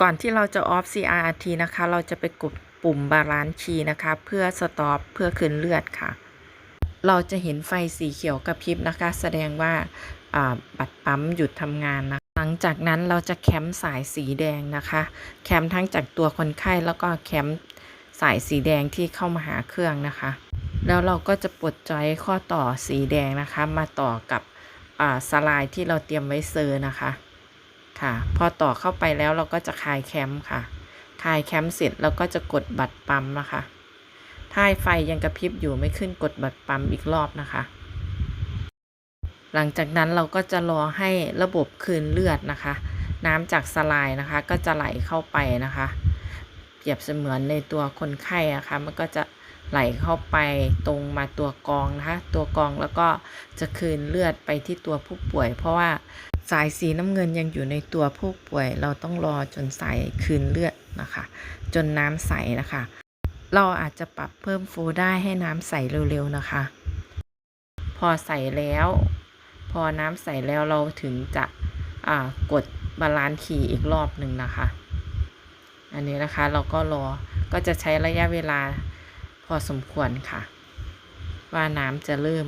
ก่อนที่เราจะออฟ CRRT นะคะ เราจะไปกดปุ่มบาลานซ์คีย์นะคะ เพื่อสต็อปเพื่อคืนเลือดค่ะ เราจะเห็นไฟสีเขียวกระพริบนะคะ แสดงว่าบัตรปั๊มหยุดทำงานนะหลังจากนั้นเราจะแคมสายสีแดงนะคะ แคมทั้งจากตัวคนไข้แล้วก็แคมสายสีแดงที่เข้ามาหาเครื่องนะคะ แล้วเราก็จะปลดจอยข้อต่อสีแดงนะคะ มาต่อกับอ่าสลายที่เราเตรียมไว้เซอร์นะคะ ค่ะ พอต่อเข้าไปแล้วเราก็จะคลายแคมป์ค่ะคลายแคมป์เสร็จเราก็จะกดบัตรปั๊มนะคะถ้าไฟยังกระพริบอยู่ไม่ขึ้นกดบัตรปั๊มอีกรอบนะคะ หลังจากนั้นเราก็จะรอให้ระบบคืนเลือดนะคะ น้ำจากสลายนะคะ ก็จะไหลเข้าไปนะคะ เปรียบเสมือนในตัวคนไข้อะคะ มันก็จะไหลเข้าไปตรงมาตัวกองนะคะ ตัวกองแล้วก็จะคืนเลือดไปที่ตัวผู้ป่วย เพราะว่า สายสีน้ำเงินยังอยู่ในตัวผู้ป่วย เราต้องรอจนสายคืนเลือดนะคะ จนน้ำใสนะคะ เราอาจจะปรับเพิ่มโฟได้ให้น้ำใสเร็วๆนะคะ พอใสแล้ว พอน้ำใสแล้วเราถึงจะกดบาลานซ์คีย์อีกรอบหนึ่งนะคะ อันนี้นะคะเราก็รอก็จะใช้ระยะเวลาพอสมควรค่ะ ว่าน้ำจะเริ่ม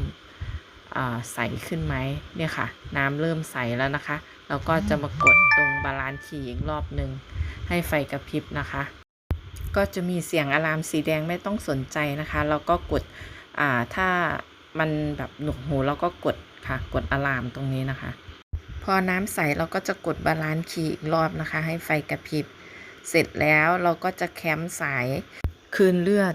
ใสขึ้นไหมเนี่ยค่ะ น้ำเริ่มใสแล้วนะคะเราก็จะมากดตรงบาลานซ์คีย์อีกรอบหนึ่งให้ไฟกระพริบนะคะ ก็จะมีเสียงอะลามสีแดงไม่ต้องสนใจนะคะ เราก็กดถ้ามันแบบหนวกหูเราก็กดค่ะ กดอะลามตรงนี้นะคะ พอน้ำใสเราก็จะกดบาลานซ์คีย์อีกรอบนะคะ ให้ไฟกระพริบ เสร็จแล้วเราก็จะแคมสายคืนเลือด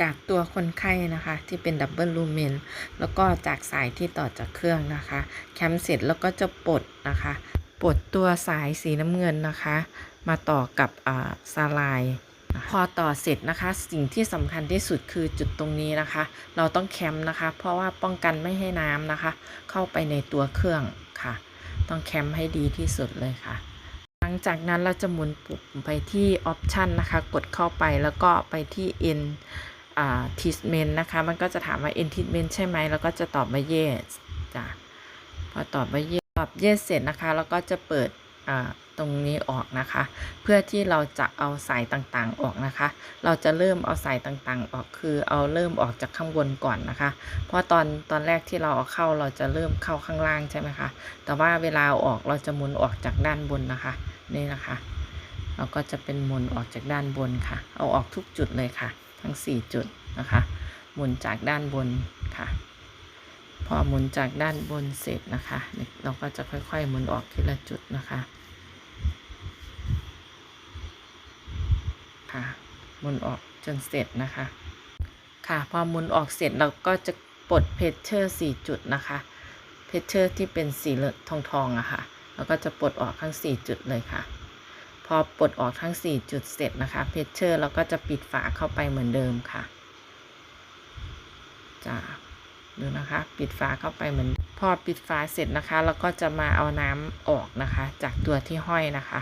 จากตัวคนไข้นะคะ ที่เป็นดับเบิลลูเมนแล้วก็จากสายที่ต่อจากเครื่องนะคะแคมเสร็จแล้วก็จะปลดนะคะปลดตัวสายสีน้ำเงินนะคะ มาต่อกับอ่าสลาย พอต่อเสร็จนะคะ สิ่งที่สำคัญที่สุดคือจุดตรงนี้นะคะ เราต้องแคมนะคะ เพราะว่าป้องกันไม่ให้น้ำนะคะ เข้าไปในตัวเครื่องค่ะ ต้องแคมให้ดีที่สุดเลยค่ะ หลังจากนั้นเราจะหมุนปุ่มไปที่ออปชันนะคะ กดเข้าไปแล้วก็ไปที่ N อ่า treatment นะคะ มันก็จะถามว่า N treatment ใช่ไหม แล้วก็จะตอบว่า yes จ้ะ พอตอบว่า yes ตอบ yes เสร็จนะคะ แล้วก็จะเปิดตรงนี้ออกนะคะ เพื่อที่เราจะเอาสายต่างๆออกนะคะ เราจะเริ่มเอาสายต่างๆออกคือเอาเริ่มออกจากข้างบนก่อนนะคะ เพราะตอนตอนแรกที่เราเอาเข้าเราจะเริ่มเข้าข้างล่างใช่ไหมคะ แต่ว่าเวลาอาออกเราจะหมุนออกจากด้านบนนะคะ นี่นะคะ เราก็จะเป็นหมุนออกจากด้านบนค่ะ เอาออกทุกจุดเลยค่ะ ทั้ง 4 จุดนะคะหมุนจากด้านบนค่ะพอหมุนจากด้านบนเสร็จนะคะเราก็จะค่อยๆหมุนออกทีละจุดนะคะค่ะหมุนออกจนเสร็จนะคะ ค่ะพอหมุนออกเสร็จเราก็จะปลดเพชเชอร์สี่จุดนะคะเพชเชอร์ที่เป็นสีเหลืองทองทองๆอะค่ะเราก็จะปลดออกทั้ง 4 จุดเลยค่ะ พอปลดออกทั้ง 4 จุดเสร็จนะคะเพชเชอร์เราก็จะปิดฝาเข้าไปเหมือนเดิมค่ะจ้าดูนะคะ ปิดฝาเข้าไปเหมือน พอปิดฝาเสร็จนะคะเราก็จะมาเอาน้ำออกนะคะ จากตัวที่ห้อยนะคะ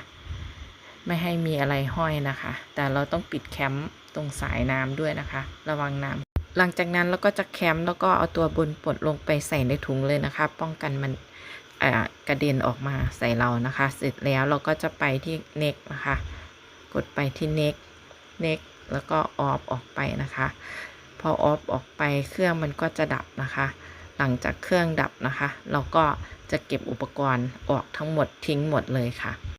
ไม่ให้มีอะไรห้อยนะคะ แต่เราต้องปิดแคมป์ตรงสายน้ำด้วยนะคะ ระวังน้ำหลังจากนั้นเราก็จะแคมป์แล้วก็เอาตัวบนปลดลงไปใส่ในถุงเลยนะคะ ป้องกันมัน กระเด็นออกมาใส่เรานะคะ เสร็จแล้วเราก็จะไปที่เน็กนะคะ กดไปที่เน็กเน็กแล้วก็ออฟออกไปนะคะ พอออฟออกไปเครื่องมันก็จะดับนะคะ หลังจากเครื่องดับนะคะ เราก็จะเก็บอุปกรณ์ออกทั้งหมดทิ้งหมดเลยค่ะ